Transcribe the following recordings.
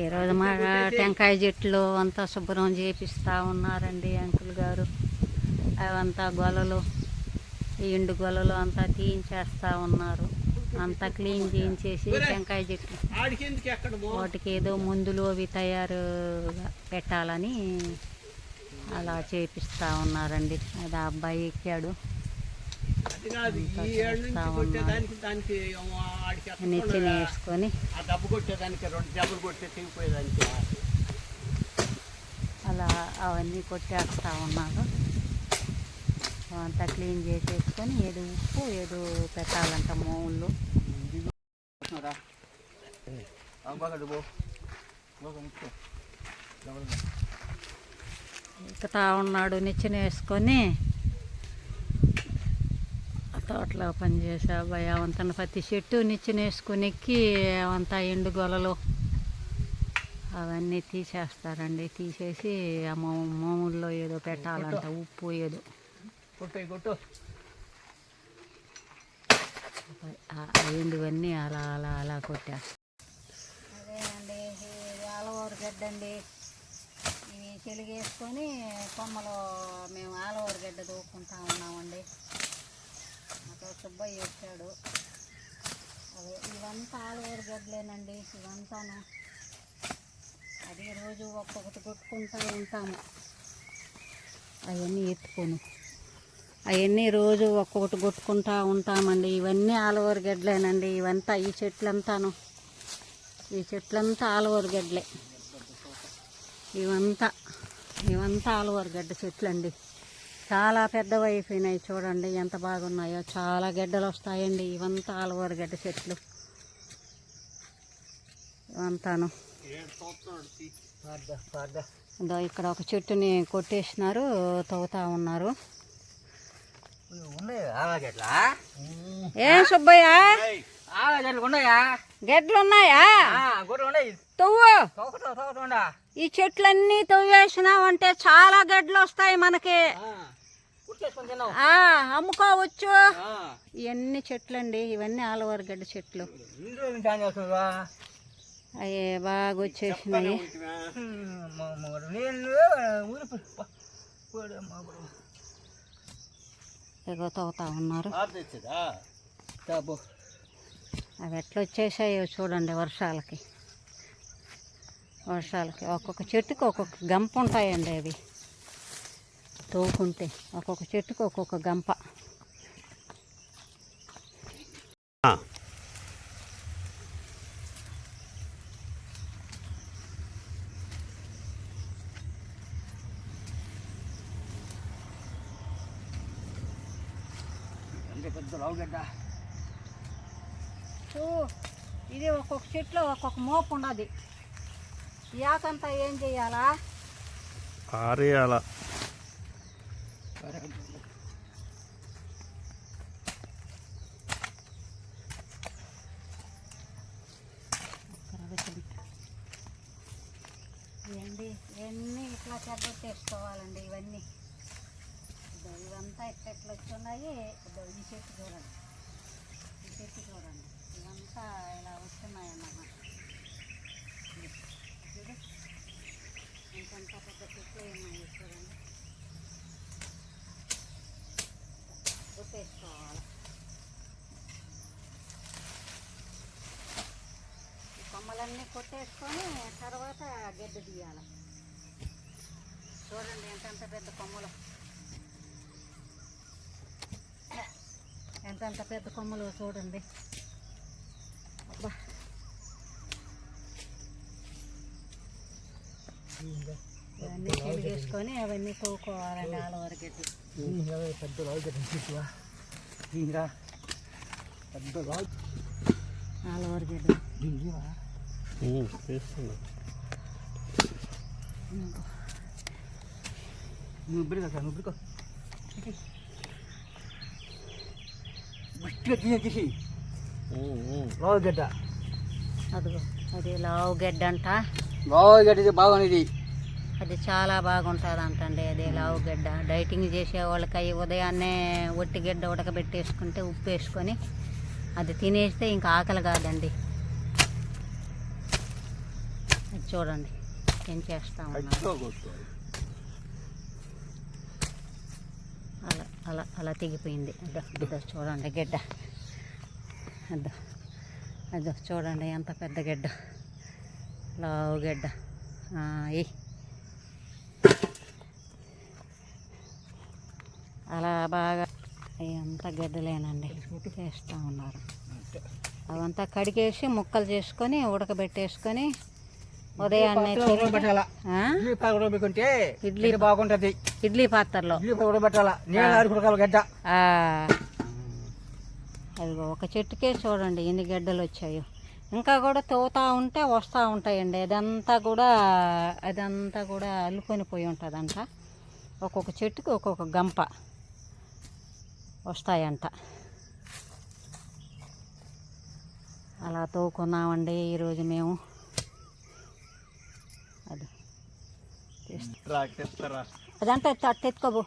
ఈరోజు మా టెంకాయ చెట్లు అంతా శుభ్రం చేపిస్తూ ఉన్నారండి అంకుల్ గారు. అవంతా గొలలు ఎండు గొలలు అంతా తీయించేస్తూ ఉన్నారు. అంతా క్లీన్ చేయించేసి టెంకాయ చెట్లు. వాటికి ఏదో మందులు అవి తయారు పెట్టాలని అలా చేపిస్తూ ఉన్నారండి. అది అబ్బాయి ఎక్కాడు. అది కాదు ఈ ఏడు నుంచి కొట్టేదానికి దానికి ఏమో ఆడికి ఎక్కడ నెచ్చిన వేసుకొని అలా అవన్నీ కొట్టేస్తూ ఉన్నారు. అంతా క్లీన్ చేసేసుకొని ఏదో ఉప్పు ఏదో పెట్టాలంట మోళ్ళు ఎక్కుతా ఉన్నాడు నిచ్చెన వేసుకొని. తోటలో పనిచేసే అబ్బాయి అవంతన ప్రతి చెట్టు నిచ్చెన వేసుకొని ఎక్కి అవంతా ఎండు గొలలు అవన్నీ తీసేస్తారండి. తీసేసి ఆ మోముల్లో ఏదో పెట్టాలంట. ఉప్పు ఏదో. ఎండువన్నీ అలా అలా అలా కొట్టేస్తారు అదేనండి ఆలవూరు గడ్డ అండి. ఇవి చెలిగేసుకొని కొమ్మలో మేము ఆలవూరు గడ్డ దూకుంటా ఉన్నామండి. అక్కడ సుబ్బయ్య వచ్చాడు. అదే ఇవంతా ఆలవూరు గడ్డలేనండి ఇవంతాను. అది రోజు ఒక్కొక్కటి కొట్టుకుంటూ ఉంటాము. అవన్నీ ఎత్తుకొని. అవన్నీ రోజు ఒక్కొక్కటి కొట్టుకుంటా ఉంటామండి. ఇవన్నీ ఆలవూరు గడ్డలేనండి. ఇవంతా ఈ చెట్లంతాను. ఈ చెట్లంతా ఆలవూరు గడ్డలే. ఇవంతా ఇవంతా ఆలవూరు గడ్డ చెట్లండి. చాలా పెద్దవి అయిపోయినాయి చూడండి ఎంత బాగున్నాయో. చాలా గడ్డలు వస్తాయండి ఇవంతా ఆలవూరు గడ్డ చెట్లు. ఇవంతాను. ఇదో ఇక్కడ ఒక చెట్టుని కొట్టేసినారు తవ్వుతా ఉన్నారు. ఏం సుబ్బయ్య? ఆవాగడ్లు ఉన్నాయా? తవ్వు. ఈ చెట్లన్నీ తవ్వేసినావంటే చాలా గడ్డలు వస్తాయి మనకి. అమ్ముకోవచ్చు. ఇవన్నీ చెట్లండి ఇవన్నీ ఆలవారు గడ్డ చెట్లు. అవి బాగా వచ్చేసినాయి. ఎగో తవ్వుతా ఉన్నారు. అవి ఎట్లా వచ్చేసాయో చూడండి వర్షాలకి. వర్షాలకి ఒక్కొక్క చెట్టుకి ఒక్కొక్క గంప ఉంటాయండి అవి. తవ్వుకుంటే ఒక్కొక్క చెట్టుకి ఒక్కొక్క గంప. పెద్ద లావుగడ్డ చూ, ఇది ఒక్కొక్క చెట్లో ఒక్కొక్క మోపు ఉన్నది ఈ ఆకంతా ఏం చెయ్యాలా ఆరేయాల. ఇవన్నీ ఇవన్నీ ఇట్లా చెద్దొట్టేసుకోవాలండి ఇవన్నీ? ఇదో ఇవంతా ఇట్లా ఇట్లా వచ్చున్నాయి? ఇదో ఈ చెట్టు చూడండి. ఈ చెట్టు చూడండి. ఇలా వస్తున్నాయి అన్నమాట చూడు పెద్ద చెట్లు ఉన్నాయి చూడండి. కొట్టేసుకోవాలి. ఈ కొమ్మలన్నీ కొట్టేసుకొని తర్వాత గడ్డ తీయాలి. చూడండి ఎంతెంత పెద్ద కొమ్మలు. ఎంతెంత పెద్ద కొమ్మలు చూడండి. చెలిగేసుకొని అవన్నీ తవ్వుకోవాలండి ఆలవరి గడ్డి పెద్ద చూసువా దీనిరా పెద్ద గడ్డి దీనివా చేస్తున్నా నువ్వు సార్ నువ్వు గట్టిగా తీయ తీసి లావుగడ్డ అదిగో అది లావు గడ్డి అంట. లావుగడ్డ బాగుంది అది చాలా బాగుంటుంది అంటండి అది లావు గడ్డ డైటింగ్ చేసే వాళ్ళకి అవి ఉదయాన్నే ఒట్టి గడ్డ ఉడకబెట్టేసుకుంటే ఉప్పు వేసుకొని అది తినేస్తే ఇంకా ఆకలి కాదండి. అది చూడండి ఏం కొట్టు అలా అలా అలా తెగిపోయింది. అదో అదో చూడండి గడ్డ. అదో అదో చూడండి ఎంత పెద్ద గడ్డ. లావు గడ్డ ఆ, అలా బాగా ఎంత గడ్డలేనండి. చేస్తూ ఉన్నారు. అవంతా కడిగేసి ముక్కలు చేసుకొని ఉడకబెట్టేసుకొని ఉదయాన్నే? ఇడ్లీ బాగుంటది. ఇడ్లీ పాత్రలో. ఉడకబెట్టాలా నీళ్ళు గడ్డ. అదిగో ఒక చెట్టుకే చూడండి ఎన్ని గడ్డలు వచ్చాయో. ఇంకా కూడా తోతా ఉంటే వస్తూ ఉంటాయండి. అదంతా కూడా అదంతా కూడా అల్లుకొని పోయి ఉంటుందంట. ఒక్కొక్క చెట్టుకి ఒక్కొక్క గంప. వస్తాయంట. అలా తోకున్నామండి ఈరోజు మేము. అది. తీస్తా. రాకెత్తరా అదంతా ఎత్తు అట్ట ఎత్తుకోబో.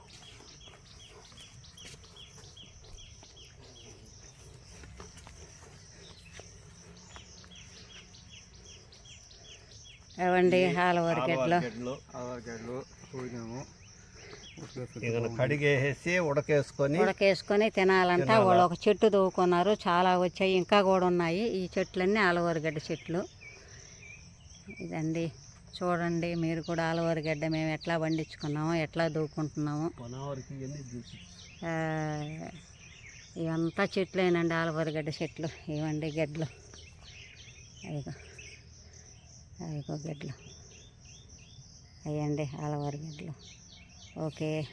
ఏవండి హాలవరి గడ్డలు గడ్డలు గడ్డలు పోయినాము ఇక కడిగేసి ఉడకేసుకొని ఉడకేసుకొని తినాలంట. వాళ్ళు ఒక చెట్టు తవ్వుకున్నారు. చాలా వచ్చాయి. ఇంకా కూడా ఉన్నాయి. ఈ చెట్లన్నీ ఆలవరిగడ్డ చెట్లు. ఇదండి. చూడండి. మీరు కూడా ఆలవరిగడ్డ మేము ఎట్లా పండించుకున్నామో ఎట్లా దూకుంటున్నాము ఆ, ఇవంతా చెట్లేనండి ఆలవరిగడ్డ చెట్లు. ఇవండి గడ్డలు అదిగో. అదిగో గడ్డలు అయ్యండి ఆలవరిగడ్డలు Okay.